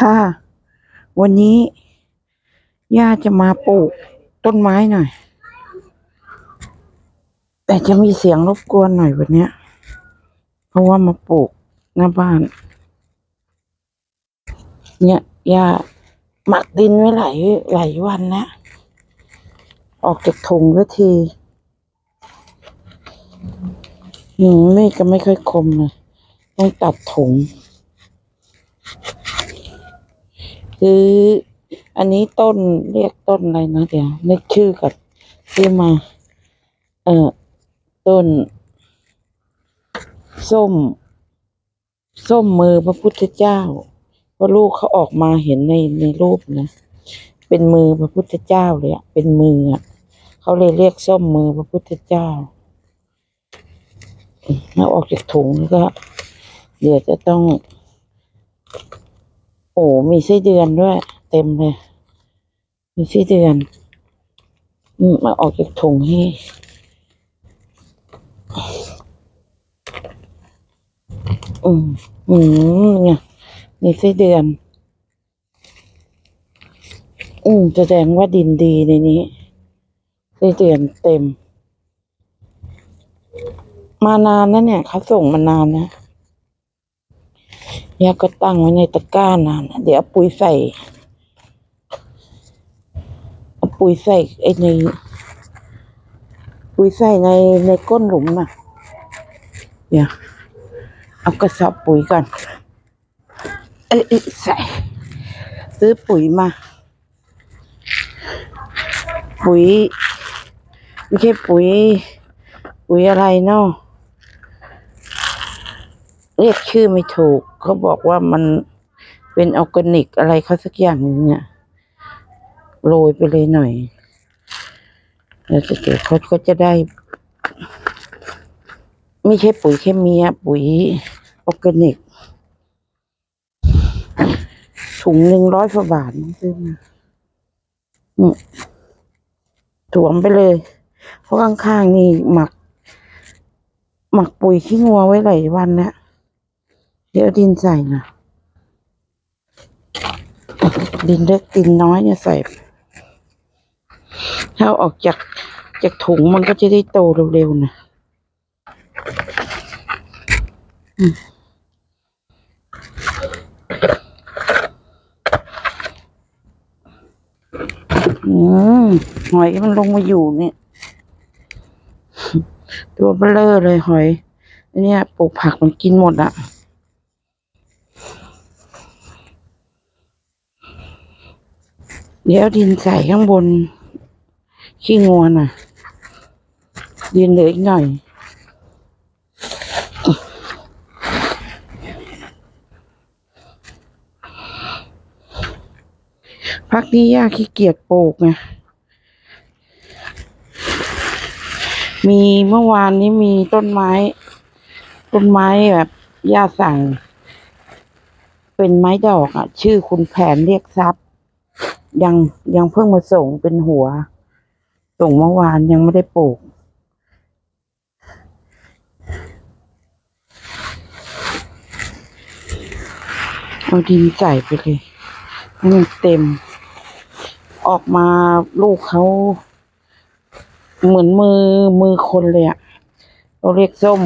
ค่ะ วันนี้ย่าจะมาปลูกต้นไม้หน่อย แต่จะมีเสียงรบกวนหน่อยวันนี้เพราะว่ามาปลูกหน้าบ้าน เนี่ยย่าหมักดินไว้หลายหลายวันแล้วออกจากถุงสักทีหืมไม่ก็ไม่ค่อยคมเลยต้องตัดถุง คืออันนี้ต้นเรียกต้นอะไรนะเดี๋ยวนึกชื่อก่อนซื้อมา เอ่อต้น ส้ม ส้มมือพระพุทธเจ้าเพราะลูกเขาออกมาเห็นในในรูปนะเป็นมือพระพุทธเจ้าเลยอะเป็นมืออะเขาเลยเรียกส้มมือพระพุทธเจ้าแล้วออกจากถุงแล้วก็ เดี๋ยวจะต้อง โอ้มีไส้เดือนด้วย เต็มเลย มีไส้เดือน อืมาออกจากถุงให้อืมอืมเนี่ยมีไส้เดือน อืมแสดงว่าดินดีในนี้ไส้เดือนเต็ม มานานนะเนี่ยเขาส่งมานานนะ ยาก็ตั้งไว้ในตะกร้านะเดี๋ยวปุ๋ยใส่ปุ๋ยใส่ไอ้ในปุ๋ยใส่ในในก้นหลุมน่ะเดี๋ยวเอากระสอบปุ๋ยก่อนเอ้ยเอ้ยใส่ซื้อปุ๋ยมา ปุ๋ยไม่ใช่ปุ๋ย ปุ๋ยอะไรเนาะ เรียกชื่อไม่ถูก เขาบอกว่ามันเป็นออร์แกนิกอะไรเขาสักอย่างเนี่ยโรยไปเลยหน่อย แล้วเดี๋ยวเขาก็จะได้ ไม่ใช่ปุ๋ยเคมีปุ๋ยออร์แกนิกถุงหนึ่งร้อยกว่าบาทนะซื้อมาอืมถวมไปเลย เพราะข้างๆนี่หมัก หมักปุ๋ยขี้งัวไว้หลายวันแล้วเดี๋ยวดินใส่นะดินเล็กดินน้อยเนี่ยใส่ ถ้าออกจากจากถุงมันก็จะได้โตเร็วๆนะอืมหอยมันลงมาอยู่เนี่ย ตัวเบลอเลยหอยอันเนี้ยปลูกผักมันกินหมดอะ เดี๋ยวดินใส่ข้างบน ขี้งวน่ะ ดินเหลืออีกหน่อย พักนี้ย่าขี้เกียจปลูกไงมีเมื่อวานนี้มีต้นไม้ ต้นไม้แบบย่าสั่ง เป็นไม้ดอกอะ ชื่อคุณแผนเรียกทรัพย์ ยังยังเพิ่งมาส่งเป็นหัว ส่งเมื่อวานยังไม่ได้ปลูก เอาดินใส่ไปเลยให้มันเต็ม ออกมาลูกเขาเหมือนมือมือคนเลยอะ่ะเราเรียกส้ม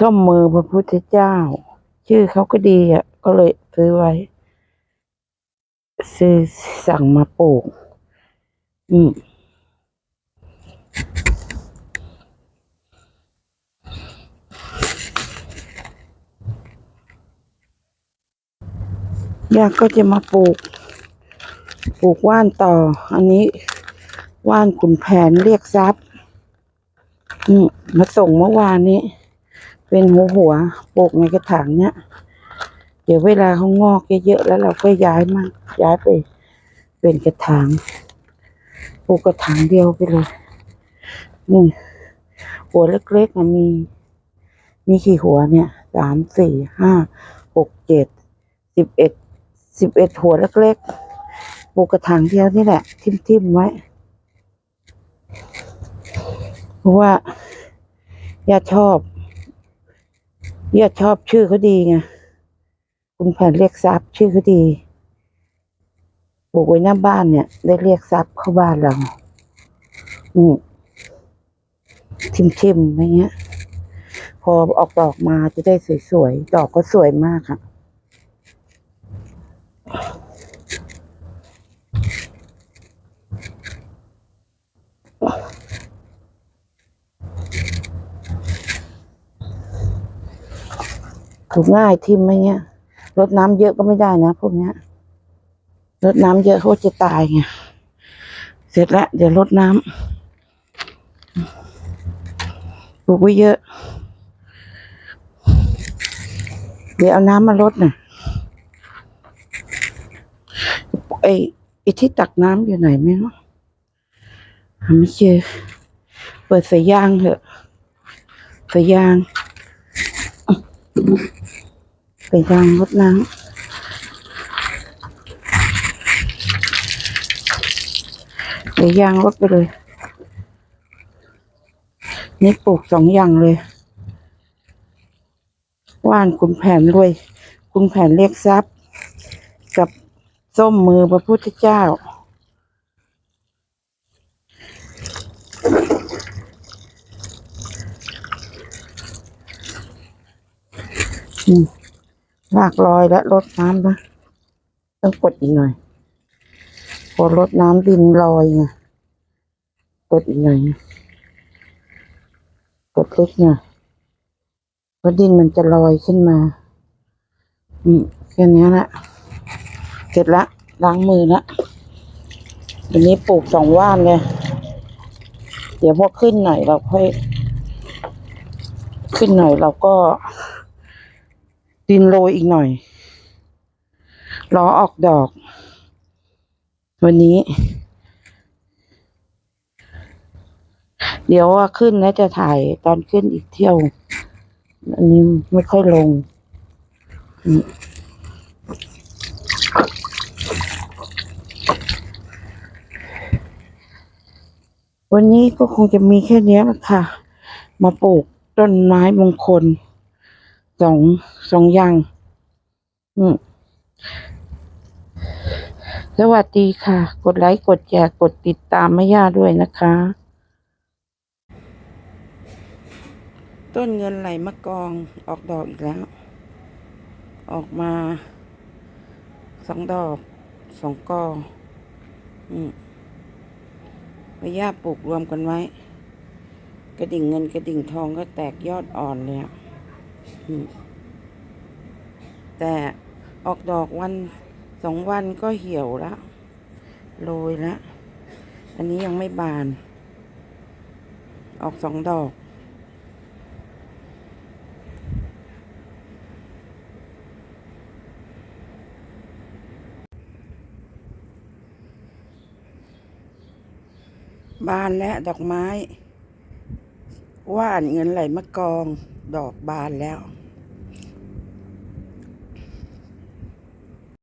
ส้มมือพระพุทธเจ้า ชื่อเขาก็ดีอะก็เลยซื้อไว้ ซื้อสั่งมาปลูกอืมยาก็จะมาปลูก ปลูกว่านต่อ อันนี้ว่านขุนแผนเรียกทรัพย์อืมมาส่งเมื่อวานนี้ เป็นหัวหัวปลูกในกระถางเนี้ย เดี๋ยวเวลาเขางอกเยอะๆแล้วเราก็ย้ายมาย้ายไปเป็นกระถางปลูกกระถางเดียวไปเลยนี่หัวเล็กๆมันมี มีกี่หัวเนี่ยสามสี่ห้าหกเจ็ดสิบเอ็ดสิบเอ็ดหัวเล็กๆปลูกกระถางเดียวนี่แหละ ทิ่มๆไว้เพราะว่าย่าชอบย่าชอบชื่อเขาดีไง คุณแผนเรียกทรัพย์ชื่อเขาดีปลูกไว้หน้าบ้านเนี่ย ได้เรียกทรัพย์เข้าบ้านเราอืมชิมๆอะไรเงี้ย พอออกดอกมาจะได้สวยๆ ดอกก็สวยมากค่ะถูกง่ายทิมไหมเนี้ย รดน้ำเยอะก็ไม่ได้นะพวกเนี้ยรดน้ำเยอะเขาจะตายไงเสร็จแล้วเดี๋ยวรดน้ำปลูกไว้เยอะ เดี๋ยวเอาน้ำมารดหน่อยไอ้ไอ้ที่ตักน้ำอยู่ไหนไม่รู้หาไม่เจอเปิดสายยางเถอะสายยาง ไปยางรดน้ำไปยางรดไปเลย นี่ปลูกสองอย่างเลย ว่านคุณแผนรวย คุณแผนเรียกทรัพย์ กับส้มมือพระพุทธเจ้าอืม ลากลอยและลดน้ำนะต้องกดอีกหน่อยพอลดน้ำดินลอยไงกดอีกหน่อยกดเล็กหน่อยเพราะดินมันจะลอยขึ้นมาอืมแค่นี้แหละเสร็จละล้างมือละวันนี้ปลูกสองว่านเลยเดี๋ยวพอขึ้นหน่อยเราค่อย ขึ้นหน่อยเราก็ ดินโรยอีกหน่อย รอออกดอก วันนี้ เดี๋ยวว่าขึ้นแล้วจะถ่ายตอนขึ้นอีกเที่ยว อันนี้ไม่ค่อยลงวันนี้ก็คงจะมีแค่นี้แหละค่ะ มาปลูกต้นไม้มงคล สองสองอย่าง อืมสวัสดีค่ะ กดไลค์ กดแชร์กดติดตามแม่ย่าด้วยนะคะ ต้นเงินไหลมะกองออกดอกอีกแล้ว ออกมาสองดอกสองกออืมแม่ย่าปลูกรวมกันไว้ กระดิ่งเงินกระดิ่งทองก็แตกยอดอ่อนเลยอะ แต่ออกดอกวันสองวันก็เหี่ยวล้วโรยล้วอันนี้ยังไม่บาน ออกสองดอก บานและดอกไม้ ว่านเงินไหลมะกอง ดอกบานแล้ว